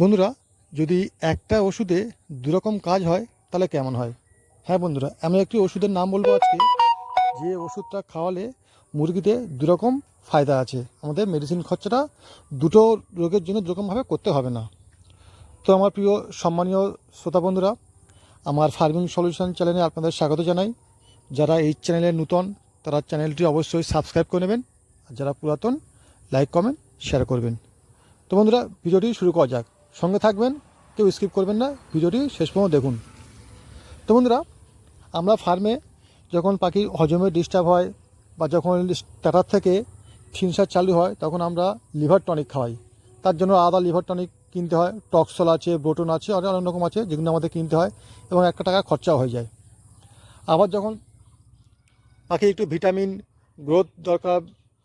বন্ধুরা, যদি একটা ওষুধে দুরকম কাজ হয়, তাহলে কেমন হয়? হ্যাঁ বন্ধুরা, আমি একটি ওষুধের নাম বলব আজকে। যে ওষুধটা খাওয়ালে মুরগিতে দুরকম ফায়দা আছে। আমাদের মেডিসিন খরচাটা দুটো রোগের জন্য দুরকমভাবে করতে হবে না। তো আমার প্রিয় সম্মানীয় শ্রোতা বন্ধুরা, আমার ফার্মিং সলিউশন চ্যানেলে আপনাদের স্বাগত জানাই। যারা এই চ্যানেলে নূতন, তারা চ্যানেলটি অবশ্যই সাবস্ক্রাইব করে নেবেন। আর যারা পুরাতন লাইক কমেন্ট শেয়ার করবেন। তো বন্ধুরা, ভিডিওটি শুরু করা যাক। সঙ্গে থাকবেন, কেউ স্কিপ করবেন না, ভিডিওটি শেষ পর্যন্ত দেখুন। তো বন্ধুরা, আমরা ফার্মে যখন পাখির হজমের ডিস্টার্ব হয় বা যখন স্টার্টার থেকে ফিনসার চালু হয়, তখন আমরা লিভার টনিক খাওয়াই। তার জন্য আলাদা লিভার টনিক কিনতে হয়। টক্সল আছে ব্রোটন আছে, আর অনেক রকম আছে যেগুলো আমাদের কিনতে হয় এবং একটা টাকা খরচাও হয়ে যায়। আবার যখন পাখির একটু ভিটামিন গ্রোথ দরকার,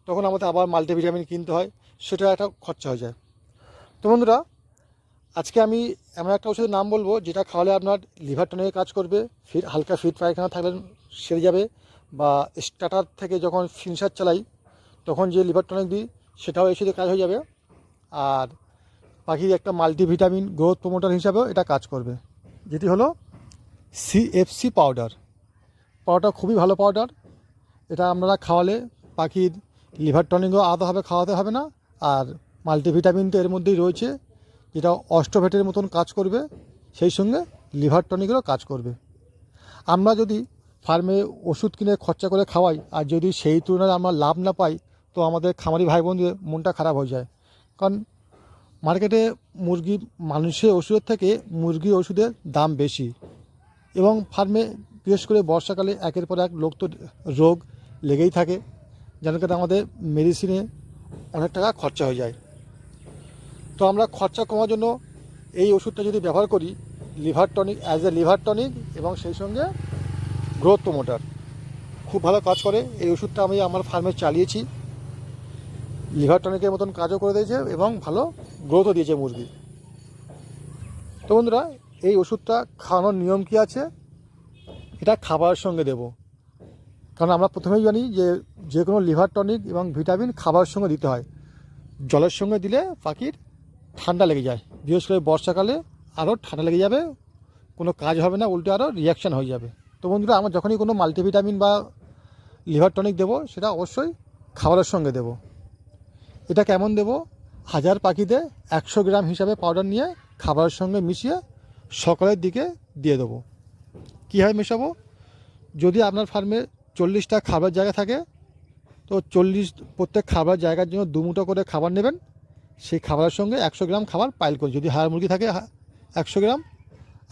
তখন আমাদের আবার মাল্টিভিটামিন কিনতে হয়, সেটা একটা খরচা হয়ে যায়। তো বন্ধুরা আজকে আমি এমন একটা ওষুধের নাম বলব, যেটা খাওয়ালে আপনার লিভার টনিকে কাজ করবে ফিট হালকা ফিট পায়খানা থাকলে সেরে যাবে, বা স্টার্টার থেকে যখন ফিনসার চালাই, তখন যে লিভার টনিক দিই, সেটাও ওষুধে কাজ হয়ে যাবে। আর পাখির একটা মাল্টিভিটামিন গ্রোথ প্রমোটার হিসাবেও এটা কাজ করবে, যেটি হলো সিএফসি পাউডার পাউডার খুবই ভালো পাউডার এটা আপনারা খাওয়ালে পাখির লিভার টনিকও আলাদাভাবে খাওয়াতে হবে না, আর মাল্টিভিটামিন তো এর মধ্যেই রয়েছে। যেটা অষ্টভেটের মতন কাজ করবে, সেই সঙ্গে লিভার টনিকেরও কাজ করবে। আমরা যদি ফার্মে ওষুধ কিনে খরচা করে খাওয়াই, আর যদি সেই তুলনায় আমরা লাভ না পাই, তো আমাদের খামারি ভাই বোনদের মনটা খারাপ হয়ে যায়। কারণ মার্কেটে মুরগি, মানুষের ওষুধের থেকে মুরগি ওষুধের দাম বেশি। এবং ফার্মে বিশেষ করে বর্ষাকালে একের পর এক লোক তো রোগ লেগেই থাকে যেন আমাদের মেডিসিনে অনেক টাকা খরচা হয়ে যায়। তো আমরা খরচা কমার জন্য এই ওষুধটা যদি ব্যবহার করি, liver tonic as a liver tonic এবং সেই সঙ্গে গ্রোথ প্রোমোটার খুব ভালো কাজ করে। এই ওষুধটা আমি আমার ফার্মে চালিয়েছি। লিভার টনিকের মতন কাজও করে দিয়েছে এবং ভালো গ্রোথও দিয়েছে মুরগি। তো বন্ধুরা, এই ওষুধটা খাওয়ানোর নিয়ম কি আছে? এটা খাবারের সঙ্গে দেব। কারণ আমরা প্রথমেই জানি যে যে কোনো লিভার টনিক এবং ভিটামিন খাবারের সঙ্গে দিতে হয়। জলের সঙ্গে দিলে পাখির ঠান্ডা লেগে যায়। বিশেষ করে বর্ষাকালে আরও ঠান্ডা লেগে যাবে, কোনো কাজ হবে না, উল্টে আরও রিয়াকশান হয়ে যাবে। তো বন্ধুরা, আমরা যখনই কোনো মাল্টিভিটামিন বা লিভার টনিক দেবো, সেটা অবশ্যই খাবারের সঙ্গে দেব। এটা কেমন দেব? হাজার পাখিতে একশো গ্রাম হিসাবে পাউডার নিয়ে খাবারের সঙ্গে মিশিয়ে সকালের দিকে দিয়ে দেবো। কীভাবে মেশাবো? যদি আপনার ফার্মে চল্লিশটা খাবার জায়গা থাকে, তো চল্লিশ প্রত্যেক খাবার জায়গার জন্য দুমুটো করে খাবার নেবেন। সেই খাবারের সঙ্গে একশো গ্রাম খাবার পাইল করে। যদি হাড় মুরগি থাকে একশো গ্রাম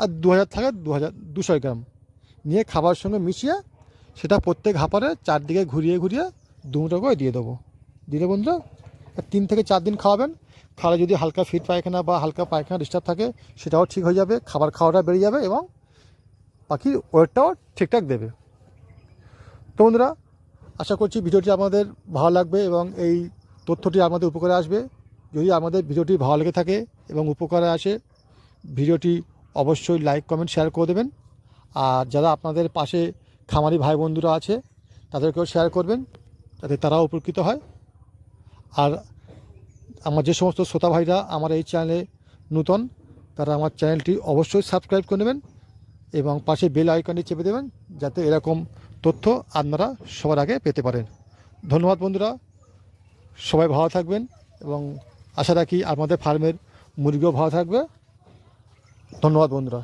আর দু হাজার থাকে দু হাজার দুশো গ্রাম নিয়ে খাবারের সঙ্গে মিশিয়ে সেটা প্রত্যেক হাঁপারে চারদিকে ঘুরিয়ে ঘুরিয়ে দুমুটো করে দিয়ে দেবো। দিলে বন্ধু তিন থেকে চার দিন খাওয়াবেন। খাওয়ালে যদি হালকা ফিট পায়খানা বা হালকা পায়খানা ডিস্টার্ব থাকে, সেটাও ঠিক হয়ে যাবে, খাবার খাওয়াটা বেড়ে যাবে এবং পাখির ওয়েটটাও ঠিকঠাক দেবে। তো বন্ধুরা, আশা করছি ভিডিওটি আমাদের ভালো লাগবে এবং এই তথ্যটি আমাদের উপকারে আসবে। যদি আমাদের ভিডিওটি ভালো লেগে থাকে এবং উপকারে আসে, ভিডিওটি অবশ্যই লাইক কমেন্ট শেয়ার করে দেবেন। আর যারা আপনাদের পাশে খামারি ভাই বন্ধুরা আছে, তাদেরকেও শেয়ার করবেন, যাতে তারাও উপকৃত হয়। আর আমার যে সমস্ত শ্রোতা ভাইরা আমার এই চ্যানেলে নূতন, তারা আমার চ্যানেলটি অবশ্যই সাবস্ক্রাইব করে নেবেন এবং পাশে বেল আইকনটি চেপে দেবেন, যাতে এরকম তথ্য আপনারা সবার আগে পেতে পারেন। ধন্যবাদ বন্ধুরা, সবাই ভালো থাকবেন এবং আশা রাখি আমাদের ফার্মের মুরগিও ভালো থাকবে। ধন্যবাদ বন্ধুরা।